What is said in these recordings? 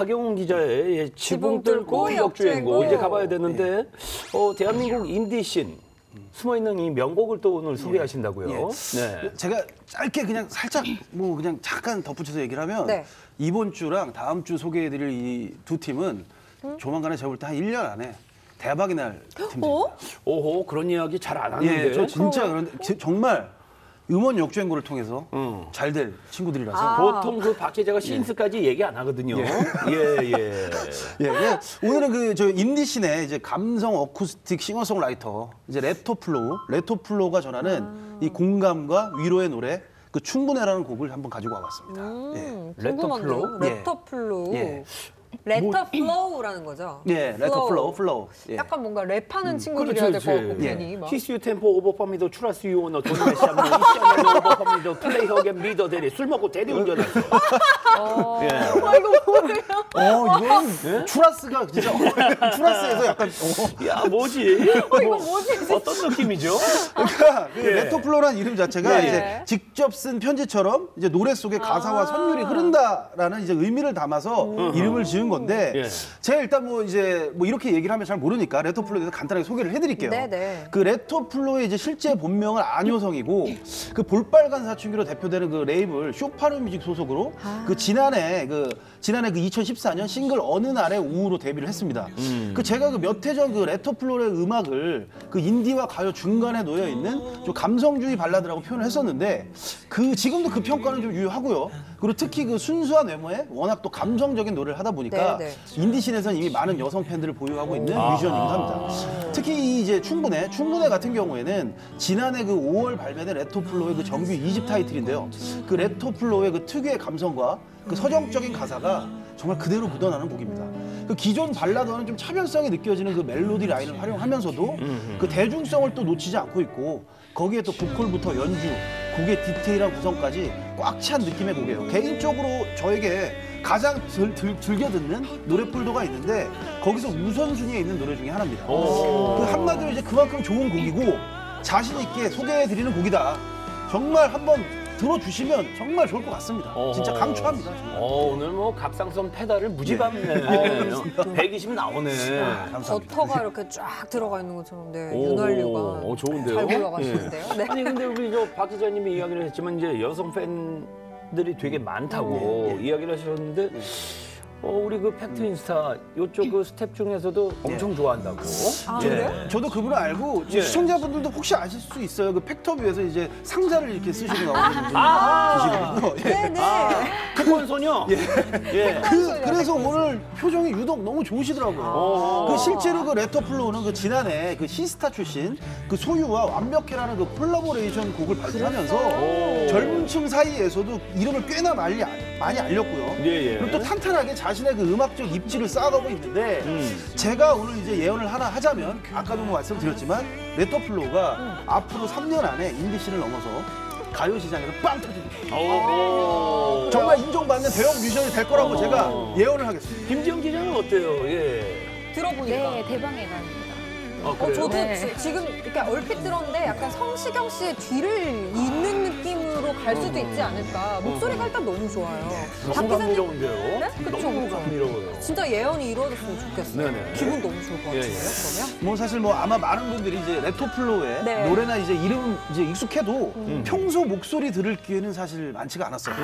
하경훈 기자의 예, 지붕 뚫고 역주행고. 이제 가봐야 되는데 어, 대한민국 인디씬 숨어 있는 이 명곡을 또 오늘 소개하신다고요. 네. 제가 짧게 그냥 살짝 뭐 그냥 잠깐 덧붙여서 얘기를 하면 네. 이번 주랑 다음 주 소개해드릴 이 두 팀은 조만간에 제가 볼 때 한 1년 안에 대박이 날 팀입니다. 어? 오호 그런 이야기 잘 안 하는데. 예, 저 진짜 그런데 지- 정말 음원 역주행고를 통해서 음. 잘될 친구들이라서 아. 보통 그박 기자가 신스까지 얘기 안 하거든요. 예, 예. 예, 예. 오늘은 그 저 인디 씬의 이제 감성 어쿠스틱 싱어송라이터 이제 레토플로우, 레토플로우가 전하는 이 공감과 위로의 노래 그 충분해라는 곡을 한번 가지고 와봤습니다. 예. 음? 궁금한데요. 예. 레터플로우. 예. 레터 플로우라는 거죠. 예, 레토플로우, 플로우. 예. 약간 뭔가 랩하는 친구들이어야 될 것 같고 그렇지. 괜히 막. 히스유 템포 오버파미도 추라스 유오너 돈메 샤미 이샤미 오버파미도 플레이 허겐 미더 대리 술 먹고 대리운전했어. 어. 예. 아, 이거 뭐예요? 어, 이건 추라스가 진짜 추라스에서 약간 어. 야 뭐지? 어, 이거 뭐지? 어떤 느낌이죠? 그러니까 그 예. 레토플로라는 이름 자체가 네. 이제 직접 쓴 편지처럼 이제 노래 속에 가사와 아. 선율이 흐른다라는 이제 의미를 담아서 이름을 지은 건데 예. 제가 일단 뭐 이제 뭐 이렇게 얘기를 하면 잘 모르니까 레토플로에 대해서 간단하게 소개를 해드릴게요. 네네. 그 레토플로의 이제 실제 본명은 안효성이고 그 볼빨간 사춘기로 대표되는 그 레이블 쇼파르 뮤직 소속으로 아. 그 지난해 그 지난해 그 2014년 싱글 어느 날의 오후로 데뷔를 했습니다. 그 제가 그 몇 해 전 그 레토플로의 음악을 그 인디와 가요 중간에 놓여 있는 좀 감성주의 발라드라고 표현을 했었는데 그 지금도 그 평가는 좀 유효하고요. 그리고 특히 그 순수한 외모에 워낙 또 감성적인 노래를 하다 보니까 네, 네. 인디씬에서는 이미 많은 여성 팬들을 보유하고 있는 뮤지션이기도 합니다. 특히 이 이제 충분해, 충분해 같은 경우에는 지난해 그 5월 발매된 레토플로의 그 정규 2집 타이틀인데요. 그 레토플로의 그 특유의 감성과 그 서정적인 가사가 정말 그대로 묻어나는 곡입니다. 그 기존 발라드와는 좀 차별성이 느껴지는 그 멜로디 라인을 활용하면서도 그 대중성을 또 놓치지 않고 있고 거기에 또 보컬부터 연주, 곡의 디테일한 구성까지 꽉 찬 느낌의 곡이에요. 개인적으로 저에게 가장 들, 들, 즐겨 듣는 노래풀도가 있는데 거기서 우선순위에 있는 노래 중에 하나입니다. 그 한마디로 이제 그만큼 좋은 곡이고 자신 있게 소개해 드리는 곡이다. 정말 한번 들어주시면 정말 좋을 것 같습니다. 진짜 어허. 강추합니다. 정말. 어, 오늘 뭐 갑상선 페달을 무지밟네. 120 나오네. 감사합니다. 버터가 이렇게 쫙 들어가 있는 것처럼 네, 오, 윤활유가 오, 좋은데요? 잘 굴러가시는데요. 예. 네. 아니 근데 우리 저박 기자님이 이야기를 했지만 이제 여성 팬들이 되게 많다고 네. 이야기를 하셨는데 어, 우리 그 팩트 인스타 요쪽 그 스텝 중에서도 엄청 좋아한다고. 아, 예. 그래요? 저도 그분을 알고 예. 시청자분들도 혹시 아실 수 있어요. 그 팩터뷰에서 이제 상자를 이렇게 쓰시는 거 아. 계시거든요. 예. 네 네. 특권 소녀. 예. 그, 그래서 오늘 표정이 유독 너무 좋으시더라고요. 어. 그 실제로 그 레터플로우는 그 지난해 그 시스타 출신 그 소유와 완벽해라는 그 콜라보레이션 곡을 발표하면서 젊은 층 사이에서도 이름을 꽤나 많이, 알- 많이 알렸고요. 예, 예. 그리고 또 탄탄하게 자신의 그 음악적 입지를 쌓아가고 있는데 음. 제가 오늘 이제 예언을 하나 하자면 아까도 뭐 말씀드렸지만 레터플로우가 앞으로 3년 안에 인디씬을 넘어서 가요 시장에서 빵 터집니다. 오. 정말 인정받는 대형 뮤지션이 될 거라고 어. 제가 예언을 하겠습니다. 김지영 기자는 어때요? 예. 들어보니까. 네, 대방에 갑니다. 아, 어, 그래요? 저도 네. 지, 금 이렇게 얼핏 들었는데 약간 성시경 씨의 뒤를 잇는 느낌으로 갈 수도 있지 않을까. 목소리가 일단 너무 좋아요. 박 너무 기자님 감미로운데요? 네? 그쵸, 너무 그쵸. 감미로워요. 진짜 예언이 이루어졌으면 좋겠어요. 네네. 기분 너무 좋을 것 예, 같은데요, 예. 그러면? 뭐 사실 뭐 아마 많은 분들이 이제 레토플로의 네. 노래나 이제 이름 이제 익숙해도 평소 목소리 들을 기회는 사실 많지가 않았어요.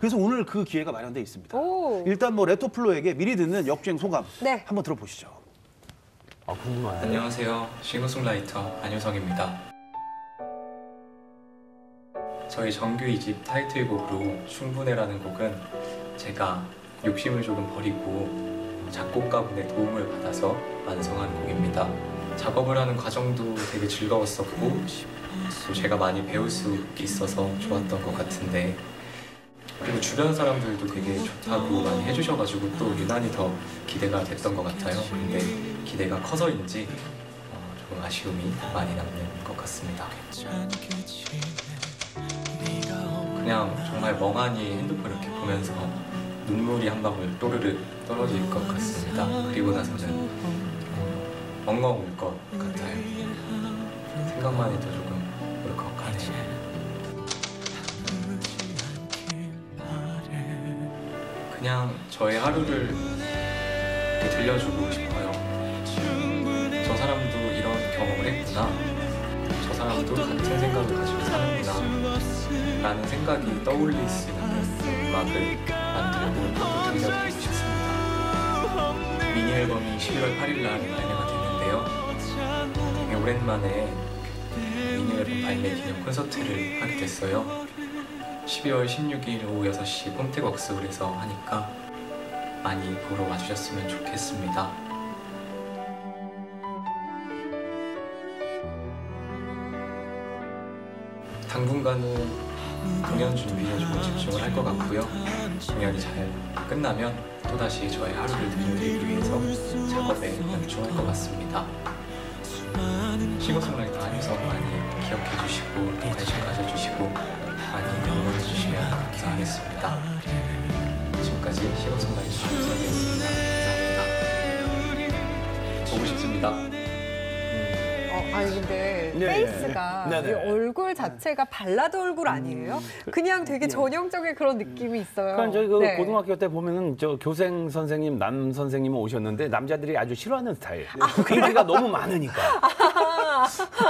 그래서 오늘 그 기회가 마련돼 있습니다. 오. 일단 뭐 레토플로에게 미리 듣는 역주행 소감 네. 한번 들어보시죠. 아, 궁금하네. 안녕하세요. 싱어송라이터 안효성입니다. 저희 정규 2집 타이틀곡으로 충분해라는 곡은 제가 욕심을 조금 버리고 작곡가분의 도움을 받아서 완성한 곡입니다. 작업을 하는 과정도 되게 즐거웠었고 또 제가 많이 배울 수 있어서 좋았던 것 같은데 그리고 주변 사람들도 되게 좋다고 많이 해주셔가지고 또 유난히 더 기대가 됐던 것 같아요. 근데 기대가 커서인지 어, 조금 아쉬움이 많이 남는 것 같습니다. 그냥 정말 멍하니 핸드폰 이렇게 보면서 눈물이 한 방울 또르르 떨어질 것 같습니다. 그리고 나서는 어, 엉엉 울 것 같아요. 생각만 해도 조금 울컥하네요. 그냥 저의 하루를 들려주고 싶어요. 저 사람도 이런 경험을 했구나. 저 사람도 같은 생각을 가지고 사는구나. 라는 생각이 떠올릴 수 있는 음악을 만들고 또 들려드리고 싶습니다. 미니 앨범이 11월 8일 날 발매가 됐는데요. 되게 오랜만에 미니 앨범 발매 기념 콘서트를 하게 됐어요. 12월 16일 오후 6시 폼택웍스홀에서 하니까 많이 보러 와주셨으면 좋겠습니다. 당분간은 공연 준비에 조금 집중을 할 것 같고요. 공연이 잘 끝나면 또다시 저의 하루를 들려드리기 위해서 작업에 연중할 것 같습니다. 싱어송라이터 한유성 많이 기억해 주시고 관심 가져주시고 많이 응원해 주시면 감사하겠습니다. 지금까지 싱어송라이터 한유성이었습니다. 감사합니다. 보고 싶습니다. 어, 아니 근데 네, 페이스가 네, 네. 이 얼굴 자체가 발라드 얼굴 아니에요? 그냥 되게 전형적인 그런 느낌이 있어요. 그러니까 저희 그 네. 고등학교 때 보면은 저 교생 선생님 남 선생님은 오셨는데 남자들이 아주 싫어하는 스타일. 그 인기가 너무 많으니까.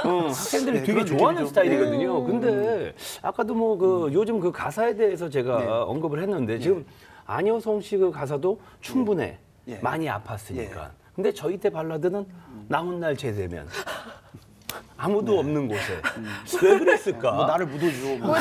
응, 학생들이 네, 되게 좋아하는. 스타일이거든요. 근데 아까도 뭐 그 요즘 그 가사에 대해서 제가 네. 언급을 했는데 지금 안효성 씨 그 가사도 충분해. 예. 많이 아팠으니까. 근데 저희 때 발라드는 나 훗날 제대면 아무도 없는 곳에 왜 그랬을까? 뭐 나를 묻어줘. 뭐.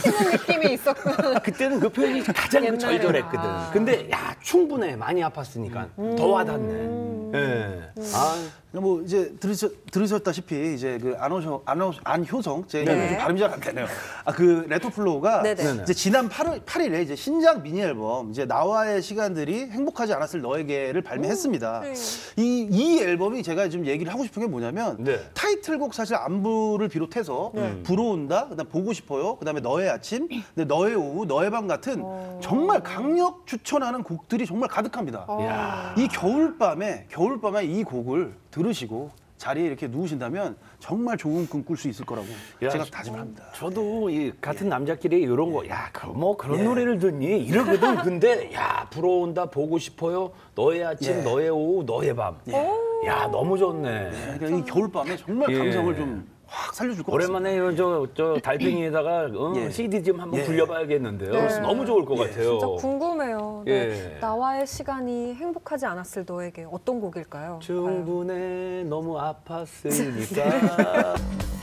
튀는 느낌이 있었구나. 그때는 그 표현이 가장 그 옛날에. 절절했거든. 아. 근데 야 충분해 많이 아팠으니까 더 와닿네. 예. 아, 뭐 이제 들으셨, 들으셨 다시피 이제 그 안호성 안호, 안효성 제 네. 요즘 발음이 잘 안 되네요. 아 그 레토플로우가 네네. 네네. 이제 지난 8월 8일에 이제 신작 미니 앨범 이제 나와의 시간들이 행복하지 않았을 너에게를 발매했습니다. 네. 이, 이 앨범이 제가 좀 얘기를 하고 싶은 게 뭐냐면 네. 타이틀곡 사실 안부를 비롯해서 불어온다, 그다음 보고 싶어요, 그다음에 너의 아침, 근데 너의 오후, 너의 밤 같은 정말 강력 추천하는 곡들이 정말 가득합니다. 야. 이 겨울 밤에 겨울 밤에 이 곡을 들으시고 자리에 이렇게 누우신다면 정말 좋은 꿈 꿀 수 있을 거라고 야, 제가 저- 다짐을 합니다. 저도 이 같은 남자끼리 이런 거, 야, 그뭐 그런 노래를 듣니? 이러거든. 근데 야, 불어온다, 보고 싶어요. 너의 아침, 예. 너의 오후, 너의 밤. 야, 너무 좋네. 그러니까 이 겨울밤에 정말 예. 감성을 좀 확 살려줄 것 같습니다. 오랜만에 저, 저 달팽이에다가 어, 예. CD 좀 한번 예. 굴려봐야겠는데요. 네. 너무 좋을 것 같아요. 진짜 궁금해요. 네. 예. 나와의 시간이 행복하지 않았을 너에게 어떤 곡일까요? 과연? 충분해 너무 아팠으니까